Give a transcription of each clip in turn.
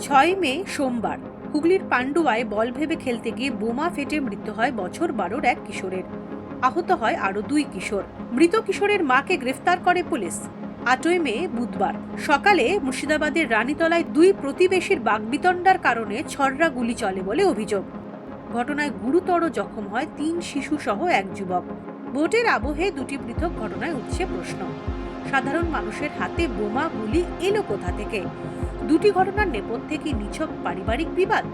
ছয় মে, সোমবার, হুগলির পান্ডুয়ায় বল ভেবে খেলতে গিয়ে বোমা ফেটে মৃত্যু হয় বছর বারোর এক কিশোরের। আহত হয় আরও দুই কিশোর। মৃত কিশোরের মাকে গ্রেফতার করে পুলিশ। আটই মে, বুধবার, সকালে মুর্শিদাবাদের রানীতলায় দুই প্রতিবেশীর বাগবিতণ্ডার কারণে ছররা গুলি চলে বলে অভিযোগ। ঘটনায় গুরুতর জখম হয় তিন শিশু সহ এক যুবক। ভোটের আবহে দুটি পৃথক ঘটনায় উঠছে প্রশ্ন। সাধারণ মানুষের হাতে বোমা, গুলি এলো কোথা থেকে? দুটি ঘটনার নেপথ্যে কি নিছক পারিবারিক বিবাদ?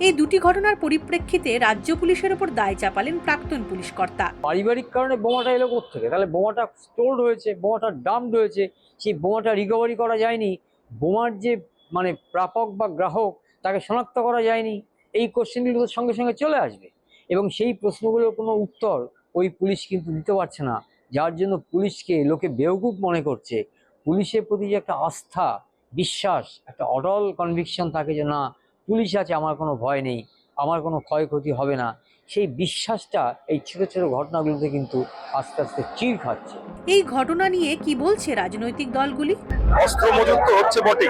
এই দুটি ঘটনার পরিপ্রেক্ষিতে রাজ্য পুলিশের ওপর দায় চাপালেন প্রাক্তন পুলিশ কর্তা পারিবারিক কারণে বোমাটা এলো থেকে তাহলে বোমাটা স্টোর হয়েছে, বোমাটা ডাম্পড হয়েছে, সেই বোমাটা রিকভারি করা যায়নি। বোমার যে মানে প্রাপক বা গ্রাহক, তাকে শনাক্ত করা যায়নি। এই কোশ্চেনগুলো সঙ্গে সঙ্গে চলে আসবে। এবং সেই প্রশ্নগুলোর কোনো উত্তর ওই পুলিশ কিন্তু দিতে পারছে না। যার জন্য পুলিশকে লোকে বেওকুব মনে করছে। পুলিশের প্রতি যে একটা আস্থা বিশ্বাস একটা অটল কনভিকশন থাকে যে না পুলিশ আছে আমার কোনো ভয় নেই আমার কোনো ক্ষয়ক্ষতি হবে না। সেই বিশ্বাসটা এই ছোট ছোট ঘটনাগুলোতে কিন্তু আস্তে আস্তে চির খাচ্ছে। এই ঘটনা নিয়ে কি বলছে রাজনৈতিক দলগুলি? অস্ত্র মজুত তো হচ্ছে বটে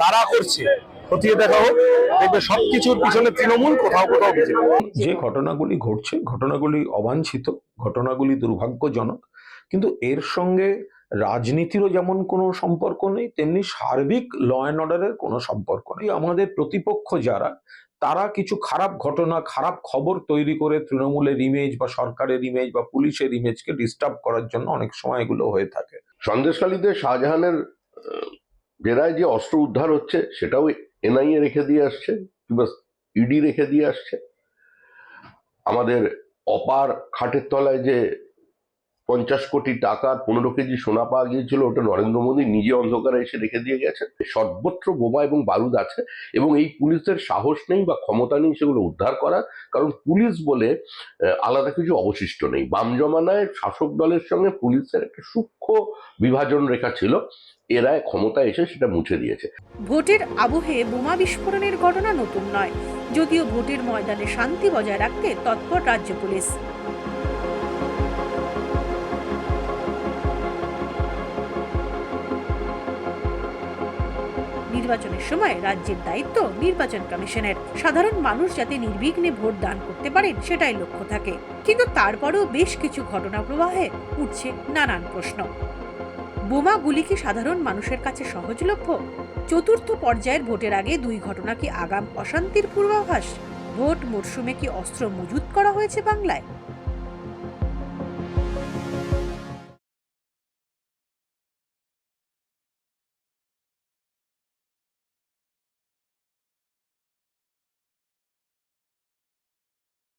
কারা করছে? খতিয়ে দেখা হোক দেখবে সবকিছুর পিছনে তৃণমূল কোথাও কোথাও বিজেপি। যে ঘটনাগুলি ঘটছে ঘটনাগুলি অবাঞ্ছিত ঘটনাগুলি দুর্ভাগ্যজনক কিন্তু এর সঙ্গে রাজনীতিরও যেমন কোনো সম্পর্ক নেই, তেমনি সার্বিক ল অ্যান্ড অর্ডারের কোনো সম্পর্ক নেই। আমাদের প্রতিপক্ষ যারা, তারা কিছু খারাপ ঘটনা, খারাপ খবর তৈরি করে তৃণমূলের ইমেজ বা সরকারের ইমেজ বা পুলিশের ইমেজকে ডিস্টার্ব করার জন্য অনেক সময় এগুলো হয়ে থাকে। সন্দেশখালীতে শাহজাহানের জেরায় যে অস্ত্র উদ্ধার হচ্ছে, সেটাও এনআইএ রেখে দিয়ে আসছে, কিংবা ইডি রেখে দিয়ে আসছে। আমাদের অপার খাটের তলায় যে পঞ্চাশ কোটি টাকার পনেরো কেজি সোনা পাওয়া গিয়েছিল, ওটা নরেন্দ্র মোদী নিজে অন্ধকারে এসে রেখে দিয়ে গেছে সর্বত্র বোমা এবং বারুদ আছে এবং এই পুলিশের সাহস নেই বা ক্ষমতা নেই সেগুলো উদ্ধার করার, কারণ পুলিশ বলে আলাদা কিছু অবশিষ্ট নেই। বাম জমানায় শাসক দলের সঙ্গে পুলিশের একটা সূক্ষ্ম বিভাজন রেখা ছিল, এরা ক্ষমতা এসে সেটা মুছে দিয়েছে। ভোটের আবহে বোমা বিস্ফোরণের ঘটনা নতুন নয়। যদিও ভোটের ময়দানে শান্তি বজায় রাখতে তৎপর রাজ্য পুলিশ। নির্বাচনের সময় রাজ্যের দায়িত্ব নির্বাচন কমিশনের। সাধারণ মানুষ যাতে নির্বিঘ্নে ভোট দান করতে পারেন, সেটাই লক্ষ্য থাকে। কিন্তু তারপরেও বেশ কিছু ঘটনা প্রবাহে উঠছে নানান প্রশ্ন। বোমা গুলি কি সাধারণ মানুষের কাছে সহজলভ্য? চতুর্থ পর্যায়ের ভোটের আগে দুই ঘটনা কি আগাম অশান্তির পূর্বাভাস? ভোট মরশুমে কি অস্ত্র মজুত করা হয়েছে বাংলায়?